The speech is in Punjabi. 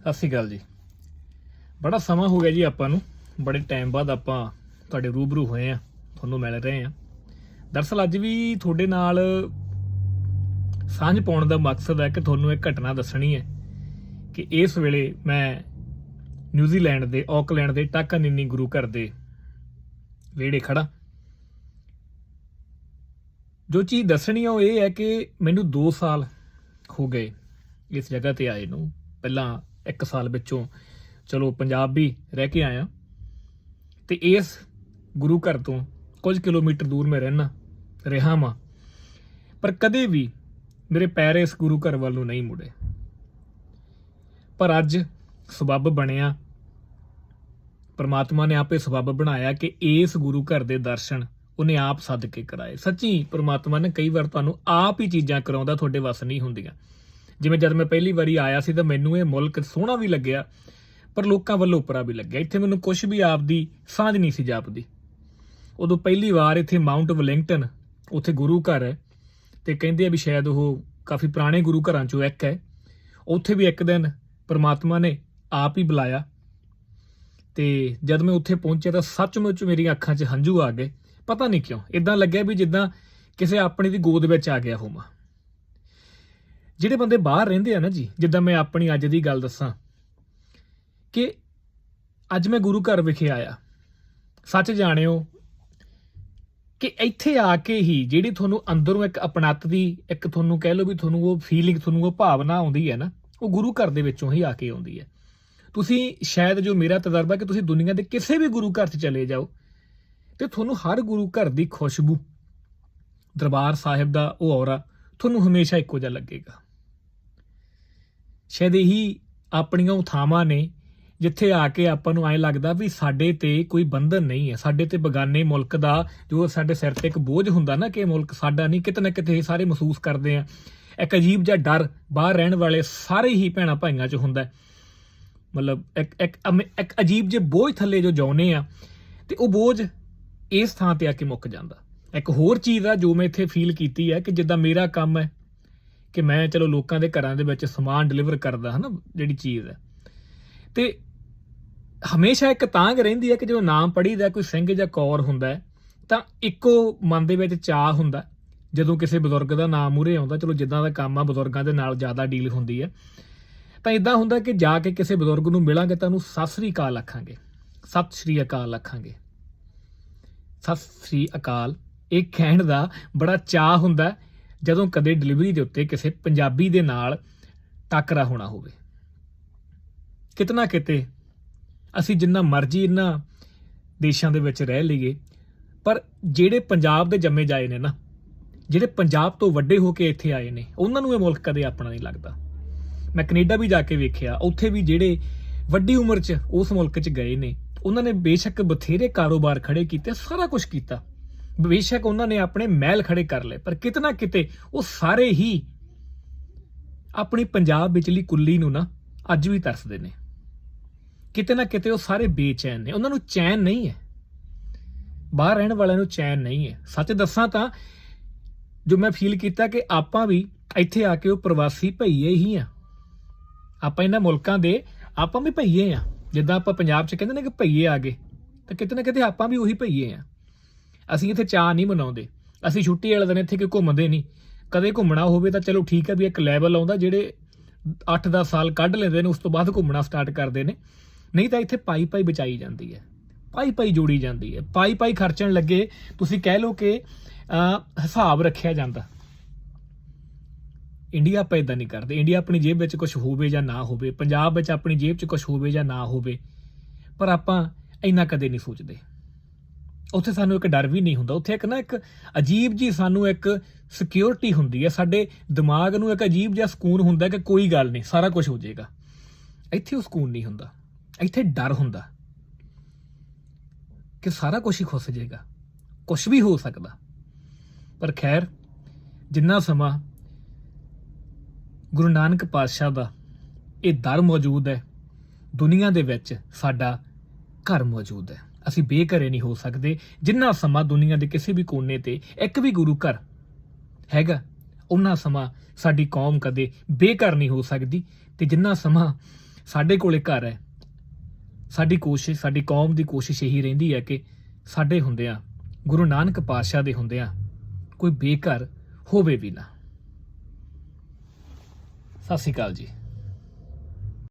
ਸਤਿ ਸ਼੍ਰੀ ਅਕਾਲ ਜੀ। ਬੜਾ ਸਮਾਂ ਹੋ ਗਿਆ ਜੀ ਆਪਾਂ ਨੂੰ। ਬੜੇ ਟਾਈਮ ਬਾਅਦ ਆਪਾਂ ਤੁਹਾਡੇ ਰੂਬਰੂ ਹੋਏ ਆ, ਤੁਹਾਨੂੰ ਮਿਲ ਰਹੇ ਆ। ਦਰਸਲ ਅੱਜ ਵੀ ਤੁਹਾਡੇ ਨਾਲ ਸਾਂਝ ਪਾਉਣ ਦਾ ਮਕਸਦ ਹੈ ਕਿ ਤੁਹਾਨੂੰ ਇੱਕ ਘਟਨਾ ਦੱਸਣੀ ਹੈ ਕਿ ਇਸ ਵੇਲੇ ਮੈਂ ਨਿਊਜ਼ੀਲੈਂਡ ਦੇ ਆਕਲੈਂਡ ਦੇ ਟਾਕਾਨਿੰਨੀ ਗੁਰੂ ਘਰ ਦੇ ਵਿਹੜੇ ਖੜਾ ਜੋ ਚੀਜ਼ ਦੱਸਣੀ ਆ ਉਹ ਇਹ ਹੈ ਕਿ ਮੈਨੂੰ 2 ਸਾਲ ਹੋ ਗਏ ਇਸ ਜਗ੍ਹਾ ਤੇ ਆਏ ਨੂੰ। ਪਹਿਲਾਂ 1 ਸਾਲ ਵਿੱਚੋਂ। ਚਲੋ, ਪੰਜਾਬ ਵੀ ਰਹਿ ਕੇ ਆਇਆ। ਤੇ ਇਸ ਗੁਰੂ ਘਰ ਤੋਂ ਕੁਝ ਕਿਲੋਮੀਟਰ ਦੂਰ ਮੈਂ ਰਹਿਣਾ ਰਿਹਾ ਮਾਂ ਪਰ ਕਦੇ ਵੀ ਮੇਰੇ ਪੈਰ ਇਸ ਗੁਰੂ ਘਰ ਵੱਲ ਨੂੰ ਨਹੀਂ ਮੁੜੇ। ਪਰ ਅੱਜ ਸਬੱਬ ਬਣਿਆ। ਪਰਮਾਤਮਾ ਨੇ ਆਪੇ ਸਬੱਬ ਬਣਾਇਆ ਕਿ ਇਸ ਗੁਰੂ ਘਰ ਦੇ ਦਰਸ਼ਨ ਉਹਨੇ ਆਪ ਸੱਦ ਕੇ ਕਰਾਏ। ਸੱਚੀ ਪਰਮਾਤਮਾ ਨੇ ਕਈ ਵਾਰ ਤੁਹਾਨੂੰ ਆਪ ਹੀ ਚੀਜ਼ਾਂ ਕਰਾਉਂਦਾ, ਤੁਹਾਡੇ ਵੱਸ ਨਹੀਂ ਹੁੰਦੀਆਂ। ਜਿਵੇਂ ਜਦ ਮੈਂ ਪਹਿਲੀ ਵਾਰੀ ਆਇਆ ਸੀ ਤਾਂ ਮੈਨੂੰ ਇਹ ਮੁਲਕ ਸੋਹਣਾ ਵੀ ਲੱਗਿਆ, ਪਰ ਲੋਕਾਂ ਵੱਲੋਂ ਉਪਰਾ ਵੀ ਲੱਗਿਆ। ਇੱਥੇ ਮੈਨੂੰ ਕੁਝ ਵੀ ਆਪਦੀ ਸਾਂਝ ਨਹੀਂ ਸੀ ਜਾਪਦੀ। ਉਦੋਂ ਪਹਿਲੀ ਵਾਰ ਇੱਥੇ ਮਾਊਂਟ ਵਲਿੰਗਟਨ ਉੱਥੇ ਗੁਰੂ ਘਰ ਹੈ ਤੇ ਕਹਿੰਦੇ ਆ ਵੀ ਸ਼ਾਇਦ ਉਹ ਕਾਫੀ ਪੁਰਾਣੇ ਗੁਰੂ ਘਰਾਂ ਚੋਂ ਇੱਕ ਹੈ। ਉੱਥੇ ਵੀ ਇੱਕ ਦਿਨ ਪਰਮਾਤਮਾ ਨੇ ਆਪ ਹੀ ਬੁਲਾਇਆ ਤੇ ਜਦ ਮੈਂ ਉੱਥੇ ਪਹੁੰਚਿਆ ਤਾਂ ਸੱਚਮੁੱਚ ਮੇਰੀਆਂ ਅੱਖਾਂ 'ਚ ਹੰਝੂ ਆ ਗਏ। ਪਤਾ ਨਹੀਂ ਕਿਉਂ ਇਦਾਂ ਲੱਗਿਆ ਵੀ ਜਿੱਦਾਂ ਕਿਸੇ ਆਪਣੀ ਦੀ ਗੋਦ ਵਿੱਚ ਆ ਗਿਆ ਹੋਵਾਂ। ਜਿਹੜੇ ਬੰਦੇ ਬਾਹਰ ਰਹਿੰਦੇ ਆ ਨਾ ਜੀ, ਜਿੱਦਾਂ ਮੈਂ ਆਪਣੀ ਅੱਜ ਦੀ ਗੱਲ ਦੱਸਾਂ, ਕਿ ਅੱਜ ਮੈਂ ਗੁਰੂ ਘਰ ਵਿਖੇ ਆਇਆ। ਸੱਚ ਜਾਣਿਓ ਕਿ ਇੱਥੇ ਆ ਕੇ ਹੀ ਜਿਹੜੀ ਤੁਹਾਨੂੰ ਅੰਦਰੋਂ ਇੱਕ ਅਪਣੱਤ ਦੀ, ਇੱਕ ਤੁਹਾਨੂੰ ਕਹਿ ਲਓ ਵੀ ਤੁਹਾਨੂੰ ਉਹ ਫੀਲਿੰਗ ਤੁਹਾਨੂੰ ਉਹ ਭਾਵਨਾ ਆਉਂਦੀ ਹੈ ਨਾ, ਉਹ ਗੁਰੂ ਘਰ ਦੇ ਵਿੱਚੋਂ ਹੀ ਆ ਕੇ ਆਉਂਦੀ ਹੈ। ਤੁਸੀਂ ਸ਼ਾਇਦ ਜੋ ਮੇਰਾ ਤਜਰਬਾ ਕਿ ਤੁਸੀਂ ਦੁਨੀਆ ਦੇ ਕਿਸੇ ਵੀ ਗੁਰੂ ਘਰ 'ਚ ਚਲੇ ਜਾਓ ਤੇ ਤੁਹਾਨੂੰ ਹਰ ਗੁਰੂ ਘਰ ਦੀ ਖੁਸ਼ਬੂ ਦਰਬਾਰ ਸਾਹਿਬ ਦਾ ਉਹ ਔਰਾ ਤੁਹਾਨੂੰ ਹਮੇਸ਼ਾ ਇੱਕੋ ਜਿਹਾ ਲੱਗੇਗਾ। ਸ਼ਾਇਦ ਇਹੀ ਆਪਣੀਆਂ ਉਹ ਥਾਵਾਂ ਨੇ ਜਿੱਥੇ ਆ ਕੇ ਆਪਾਂ ਨੂੰ ਐਂ ਲੱਗਦਾ ਵੀ ਸਾਡੇ ਤੇ ਕੋਈ ਬੰਧਨ ਨਹੀਂ ਹੈ। ਸਾਡੇ ਤੇ ਬਗਾਨੇ ਮੁਲਕ ਦਾ ਜੋ ਸਾਡੇ ਸਿਰ ਤੇ ਇੱਕ ਬੋਝ ਹੁੰਦਾ ਨਾ ਕਿ ਮੁਲਕ ਸਾਡਾ ਨਹੀਂ, ਕਿਤੇ ਨਾ ਕਿਤੇ ਇਹ ਸਾਰੇ ਮਹਿਸੂਸ ਕਰਦੇ ਆ। ਇੱਕ ਅਜੀਬ ਜਿਹਾ ਡਰ ਬਾਹਰ ਰਹਿਣ ਵਾਲੇ ਸਾਰੇ ਹੀ ਭੈਣਾ ਭਾਈਆਂ 'ਚ ਹੁੰਦਾ ਮਤਲਬ ਇੱਕ ਇੱਕ ਅਮ- ਇੱਕ ਅਜੀਬ ਜਿਹੇ ਬੋਝ ਥੱਲੇ ਜੋ ਜਾਉਨੇ ਆ ਤੇ ਉਹ ਬੋਝ ਇਸ ਥਾਂ ਤੇ ਆ ਕੇ ਮੁੱਕ ਜਾਂਦਾ। ਇੱਕ ਹੋਰ ਚੀਜ਼ ਆ ਜੋ ਮੈਂ ਇੱਥੇ ਫੀਲ ਕੀਤੀ ਹੈ ਕਿ ਜਿੱਦਾਂ ਮੇਰਾ ਕੰਮ ਹੈ ਕਿ ਮੈਂ ਚਲੋ ਲੋਕਾਂ ਦੇ ਘਰਾਂ ਦੇ ਵਿੱਚ ਸਮਾਨ ਡਿਲੀਵਰ ਕਰਦਾ, ਹਨਾ, ਜਿਹੜੀ ਚੀਜ਼ ਹੈ। ਤੇ ਹਮੇਸ਼ਾ ਇੱਕ ਤਾਂਗ ਰਹਿੰਦੀ ਹੈ ਕਿ ਜਦੋਂ ਨਾਮ ਪੜੀਦਾ ਕੋਈ ਸਿੰਘ ਜਾਂ ਕੌਰ ਹੁੰਦਾ ਤਾਂ ਇੱਕੋ ਮਨ ਦੇ ਵਿੱਚ ਚਾਹ ਹੁੰਦਾ ਜਦੋਂ ਕਿਸੇ ਬਜ਼ੁਰਗ ਦਾ ਨਾਮ ਮੂਰੇ ਆਉਂਦਾ, ਚਲੋ ਜਿੱਦਾਂ ਦਾ ਕੰਮ ਆ, ਬਜ਼ੁਰਗਾਂ ਦੇ ਨਾਲ ਜ਼ਿਆਦਾ ਡੀਲ ਹੁੰਦੀ ਹੈ। ਤਾਂ ਇਦਾਂ ਹੁੰਦਾ ਕਿ ਜਾ ਕੇ ਕਿਸੇ ਬਜ਼ੁਰਗ ਨੂੰ ਮਿਲਾਂਗੇ ਤਾਂ ਉਹਨੂੰ ਸਤਿ ਸ੍ਰੀ ਅਕਾਲ ਆਖਾਂਗੇ। ਸਤਿ ਸ੍ਰੀ ਅਕਾਲ ਆਖਾਂਗੇ। ਸਤਿ ਸ੍ਰੀ ਅਕਾਲ, ਇਹ ਕਹਿਣ ਦਾ ਬੜਾ ਚਾਹ ਹੁੰਦਾ ਜਦੋਂ ਕਦੇ ਡਿਲੀਵਰੀ ਦੇ ਉੱਤੇ ਕਿਸੇ ਪੰਜਾਬੀ ਦੇ ਨਾਲ ਟਾਕਰਾ ਹੋਣਾ ਹੋਵੇ। ਕਿਤਨਾ ਕਿਤੇ ਅਸੀਂ ਜਿੰਨਾ ਮਰਜ਼ੀ ਇਹਨਾਂ ਦੇਸ਼ਾਂ ਦੇ ਵਿੱਚ ਰਹਿ ਲਈਏ, ਪਰ ਜਿਹੜੇ ਪੰਜਾਬ ਦੇ ਜੰਮੇ ਜਾਏ ਨੇ ਨਾ, ਜਿਹੜੇ ਪੰਜਾਬ ਤੋਂ ਵੱਡੇ ਹੋ ਕੇ ਇੱਥੇ ਆਏ ਨੇ, ਉਹਨਾਂ ਨੂੰ ਇਹ ਮੁਲਕ ਕਦੇ ਆਪਣਾ ਨਹੀਂ ਲੱਗਦਾ। ਮੈਂ ਕੈਨੇਡਾ ਵੀ ਜਾ ਕੇ ਵੇਖਿਆ, ਉੱਥੇ ਵੀ ਜਿਹੜੇ ਵੱਡੀ ਉਮਰ 'ਚ ਉਸ ਮੁਲਕ 'ਚ ਗਏ ਨੇ, ਉਹਨਾਂ ਨੇ ਬੇਸ਼ੱਕ ਬਥੇਰੇ ਕਾਰੋਬਾਰ ਖੜੇ ਕੀਤੇ, ਸਾਰਾ ਕੁਝ ਕੀਤਾ। ਬੇਸ਼ੱਕ ਉਹਨਾਂ ਨੇ ਆਪਣੇ ਮਹਿਲ ਖੜੇ ਕਰ ਲਏ, ਪਰ ਕਿਤਨਾ ਕਿਤੇ ਉਹ ਸਾਰੇ ਹੀ ਆਪਣੀ ਪੰਜਾਬ ਵਿਚਲੀ ਕੁੱਲੀ ਨੂੰ ਨਾ ਅੱਜ ਵੀ ਤਰਸਦੇ ਨੇ। ਕਿਤੇ ਨਾ ਕਿਤੇ ਉਹ ਸਾਰੇ ਬੇਚੈਨ ਨੇ। ਉਹਨਾਂ ਨੂੰ ਚੈਨ ਨਹੀਂ ਹੈ। ਬਾਹਰ ਰਹਿਣ ਵਾਲਿਆਂ ਨੂੰ ਚੈਨ ਨਹੀਂ ਹੈ। ਸੱਚ ਦੱਸਾਂ ਤਾਂ ਜੋ ਮੈਂ ਫੀਲ ਕੀਤਾ ਕਿ ਆਪਾਂ ਵੀ ਇੱਥੇ ਆ ਕੇ ਉਹ ਪ੍ਰਵਾਸੀ ਭਈਏ ਹੀ ਆ। ਆਪਾਂ ਇਹਨਾਂ ਮੁਲਕਾਂ ਦੇ ਆਪਾਂ ਵੀ ਭਈਏ ਆ। ਜਿੱਦਾਂ ਆਪਾਂ ਪੰਜਾਬ 'ਚ ਕਹਿੰਦੇ ਨੇ ਕਿ ਭਈਏ ਆ ਗਏ, ਤਾਂ ਕਿਤੇ ਨਾ ਕਿਤੇ ਆਪਾਂ ਵੀ ਉਹੀ ਭਈਏ ਆ। ਅਸੀਂ ਇੱਥੇ ਚਾਹ ਨਹੀਂ ਮਨਾਉਂਦੇ। ਅਸੀਂ ਛੁੱਟੀ ਵਾਲੇ ਦਿਨ ਇੱਥੇ ਕਿ ਘੁੰਮਦੇ ਨਹੀਂ। ਕਦੇ ਘੁੰਮਣਾ ਹੋਵੇ ਤਾਂ ਚਲੋ ਠੀਕ ਹੈ ਵੀ ਇੱਕ ਲੈਵਲ ਆਉਂਦਾ, ਜਿਹੜੇ 8-10 ਸਾਲ ਕੱਢ ਲੈਂਦੇ ਨੇ, ਉਸ ਤੋਂ ਬਾਅਦ ਘੁੰਮਣਾ ਸਟਾਰਟ ਕਰਦੇ ਨੇ। ਨਹੀਂ ਤਾਂ ਇੱਥੇ ਪਾਈ ਪਾਈ ਬਚਾਈ ਜਾਂਦੀ ਹੈ। ਪਾਈ ਪਾਈ ਜੋੜੀ ਜਾਂਦੀ ਹੈ। ਪਾਈ ਪਾਈ ਖਰਚਣ ਲੱਗੇ, ਤੁਸੀਂ ਕਹਿ ਲਓ ਕਿ ਹਿਸਾਬ ਰੱਖਿਆ ਜਾਂਦਾ। ਇੰਡੀਆ ਆਪਾਂ ਇਦਾਂ ਨਹੀਂ ਕਰਦੇ। ਇੰਡੀਆ ਆਪਣੀ ਜੇਬ ਵਿੱਚ ਕੁਝ ਹੋਵੇ ਜਾਂ ਨਾ ਹੋਵੇ। ਪੰਜਾਬ ਵਿੱਚ ਆਪਣੀ ਜੇਬ 'ਚ ਕੁਝ ਹੋਵੇ ਜਾਂ ਨਾ ਹੋਵੇ। ਪਰ ਆਪਾਂ ਇੰਨਾ ਕਦੇ ਨਹੀਂ ਸੋਚਦੇ। ਉੱਥੇ ਸਾਨੂੰ ਇੱਕ ਡਰ ਵੀ ਨਹੀਂ ਹੁੰਦਾ। ਉੱਥੇ ਇੱਕ ਨਾ ਇੱਕ ਅਜੀਬ ਜੀ ਸਾਨੂੰ ਇੱਕ ਸਿਕਿਉਰਿਟੀ ਹੁੰਦੀ ਹੈ। ਸਾਡੇ ਦਿਮਾਗ ਨੂੰ ਇੱਕ ਅਜੀਬ ਜਿਹਾ ਸਕੂਨ ਹੁੰਦਾ ਕਿ ਕੋਈ ਗੱਲ ਨਹੀਂ, ਸਾਰਾ ਕੁਝ ਹੋ ਜਾਏਗਾ। ਇੱਥੇ ਉਹ ਸਕੂਨ ਨਹੀਂ ਹੁੰਦਾ। ਇੱਥੇ ਡਰ ਹੁੰਦਾ ਕਿ ਸਾਰਾ ਕੁਝ ਹੀ ਖੁੱਸ ਜਾਏਗਾ। ਕੁਝ ਵੀ ਹੋ ਸਕਦਾ। ਪਰ ਖੈਰ, ਜਿੰਨਾ ਸਮਾਂ ਗੁਰੂ ਨਾਨਕ ਪਾਤਸ਼ਾਹ ਦਾ ਇਹ ਦਰ ਮੌਜੂਦ ਹੈ, ਦੁਨੀਆ ਦੇ ਵਿੱਚ ਸਾਡਾ ਘਰ ਮੌਜੂਦ ਹੈ। ਅਸੀਂ ਬੇਘਰੇ ਨਹੀਂ ਹੋ ਸਕਦੇ, ਜਿੰਨਾ ਸਮਾਂ ਦੁਨੀਆ ਦੇ ਕਿਸੇ ਵੀ ਕੋਨੇ ਤੇ ਇੱਕ ਵੀ ਗੁਰੂ ਘਰ ਹੈਗਾ ਉਹਨਾਂ ਸਮਾਂ ਸਾਡੀ ਕੌਮ ਕਦੇ ਬੇਘਰ ਨਹੀਂ ਹੋ ਸਕਦੀ ਤੇ ਜਿੰਨਾ ਸਮਾਂ ਸਾਡੇ ਕੋਲੇ ਘਰ ਹੈ, ਸਾਡੀ ਕੋਸ਼ਿਸ਼, ਸਾਡੀ ਕੌਮ ਦੀ ਕੋਸ਼ਿਸ਼ ਇਹੀ ਰਹਿੰਦੀ ਹੈ ਕਿ ਸਾਡੇ ਹੁੰਦਿਆਂ, ਗੁਰੂ ਨਾਨਕ ਪਾਤਸ਼ਾਹ ਦੇ ਹੁੰਦਿਆਂ ਕੋਈ ਬੇਘਰ ਹੋਵੇ ਵੀ ਨਾ। ਸਤਿ ਸ਼੍ਰੀ ਅਕਾਲ ਜੀ।